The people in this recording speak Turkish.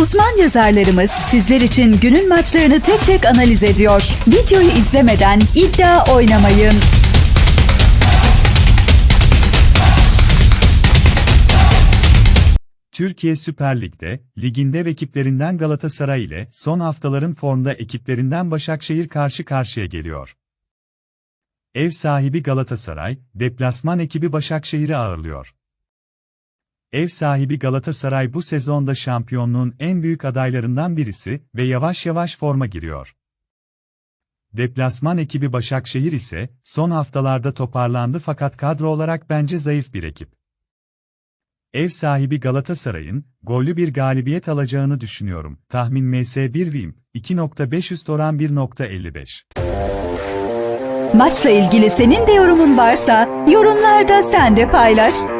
Uzman yazarlarımız sizler için günün maçlarını tek tek analiz ediyor. Videoyu izlemeden iddia oynamayın. Türkiye Süper Lig'de, liginde rakiplerinden Galatasaray ile son haftaların formda ekiplerinden Başakşehir karşı karşıya geliyor. Ev sahibi Galatasaray, deplasman ekibi Başakşehir'i ağırlıyor. Ev sahibi Galatasaray bu sezonda şampiyonluğun en büyük adaylarından birisi ve yavaş yavaş forma giriyor. Deplasman ekibi Başakşehir ise son haftalarda toparlandı fakat kadro olarak bence zayıf bir ekip. Ev sahibi Galatasaray'ın gollü bir galibiyet alacağını düşünüyorum. Tahmin MS1 Vim 2.5 üst oran 1.55. Maçla ilgili senin de yorumun varsa yorumlarda sen de paylaş.